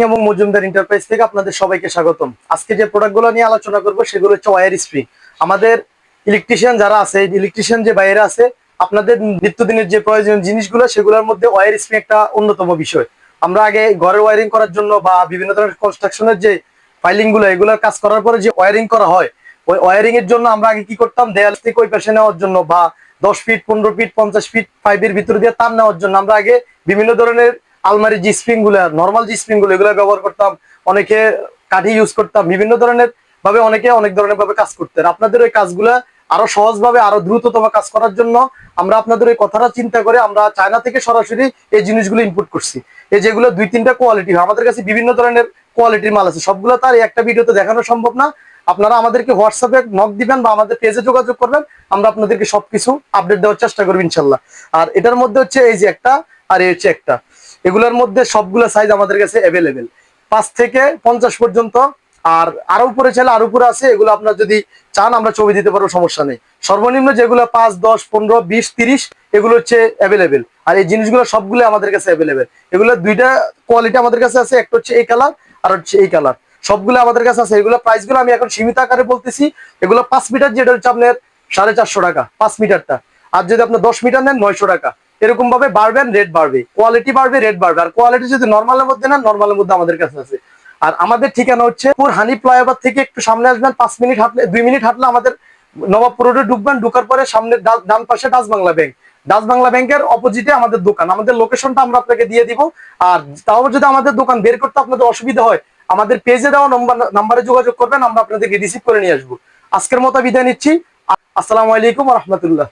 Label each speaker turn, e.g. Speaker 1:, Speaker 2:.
Speaker 1: এবং মজুমদার ইন্টারপ্রাইজ থেকে আপনাদের সবাইকে স্বাগতম। আজকে যে প্রোডাক্টগুলো নিয়ে আলোচনা করব, সেগুলো হচ্ছে ওয়ার স্প্রিং আমাদের ইলেকট্রিশিয়ান যারা আছে ইলেকট্রিশিয়ান যে বাইরে আছে, আপনাদের নিত্যদিনের যে প্রয়োজনীয় জিনিসগুলো, সেগুলোর মধ্যে ওয়ার স্প্রিং একটা অন্যতম বিষয়। আমরা আগে ঘরের ওয়ারিং করার জন্য বা বিভিন্ন ধরনের কনস্ট্রাকশনের যে ফাইলিংগুলো এগুলোর কাজ করার পরে যে ওয়ারিং করা হয়, ওই ওয়ারিং এর জন্য আমরা আগে কি করতাম? দেয়াল থেকে ওই পাশে নেওয়ার জন্য বা দশ ফিট পনেরো ফিট পঞ্চাশ ফিট পাইপের ভিতরে দিয়ে তার নেওয়ার জন্য আমরা আগে বিভিন্ন ধরনের আলমারি জি স্প্রিংগুলো নর্মাল জি স্প্রিংগুলো, এগুলো ব্যবহার করতাম। অনেকে কাঠি ইউজ করতাম। বিভিন্ন ধরনের ভাবে অনেকে অনেক ধরনের ভাবে কাজ করতেন। আপনাদের ওই কাজগুলা আরও সহজভাবে, আরও দ্রুততম কাজ করার জন্য আমরা আপনাদের ওই কথাটা চিন্তা করে আমরা চায়না থেকে সরাসরি এই জিনিসগুলো ইনপুট করছি। এই যেগুলো দুই তিনটা কোয়ালিটি আমাদের কাছে বিভিন্ন ধরনের কোয়ালিটির মাল আছে। সবগুলো তার একটা ভিডিওতে দেখানো সম্ভব না। আপনারা আমাদেরকে হোয়াটসঅ্যাপে নক দিবেন বা আমাদের পেজে যোগাযোগ করবেন। আমরা আপনাদেরকে সবকিছু আপডেট দেওয়ার চেষ্টা করব ইনশাল্লাহ। আর এটার মধ্যে হচ্ছে এই যে একটা, আর এই হচ্ছে একটা। এগুলোর মধ্যে সবগুলো সাইজ আমাদের কাছে অ্যাভেলেবেল পাঁচ থেকে পঞ্চাশ পর্যন্ত। আর আরও উপরে চাইলে আরও উপরে আছে, এগুলো আপনার যদি চান আমরা ছবি দিতে পারব, সমস্যা নেই। সর্বনিম্ন যেগুলো পাঁচ, দশ, পনেরো, বিশ, তিরিশ, এগুলো হচ্ছে অ্যাভেলেবেল আর এই জিনিসগুলো সবগুলো আমাদের কাছে অ্যাভেলেবেল এগুলো দুইটা কোয়ালিটি আমাদের কাছে আছে, একটা হচ্ছে এই কালার আর হচ্ছে এই কালার সবগুলো আমাদের কাছে আছে। এগুলো প্রাইসগুলো আমি এখন সীমিত আকারে বলতেছি। এগুলো পাঁচ মিটার যেটা হচ্ছে আপনার সাড়ে চারশো টাকা, পাঁচ মিটারটা আর যদি আপনার দশ মিটার নেন, নয়শো টাকা। এরকম ভাবে বাড়বেন রেট বাড়বে। কোয়ালিটি বাড়বে রেট বাড়বে। আর কোয়ালিটি যদি নর্মালের মধ্যে নেন নর্মালের মধ্যে আমাদের কাছে আছে। আর আমাদের ঠিকানা হচ্ছে পুর হানি ফ্লাইওভার থেকে একটু সামনে আসবেন, পাঁচ মিনিট হাঁটলে, দুই মিনিট হাঁটলে আমাদের নবাবপুর রোডে ঢুকবেন, ঢুকার পরে সামনে ডান পাশে Dutch Bangla bank Dutch Bangla ব্যাংকের অপোজিটে আমাদের দোকান। আমাদের লোকেশনটা আমরা আপনাকে দিয়ে দিব। আর তাও যদি আমাদের দোকান বের করতে আপনাদের অসুবিধা হয়, আমাদের পেজে দেওয়া নম্বর নাম্বারে যোগাযোগ করবেন, আমরা আপনাদেরকে রিসিভ করে নিয়ে আসব। আজকের মতো বিদায় নিচ্ছি। আসসালামু আলাইকুম রহমতুল্লাহ।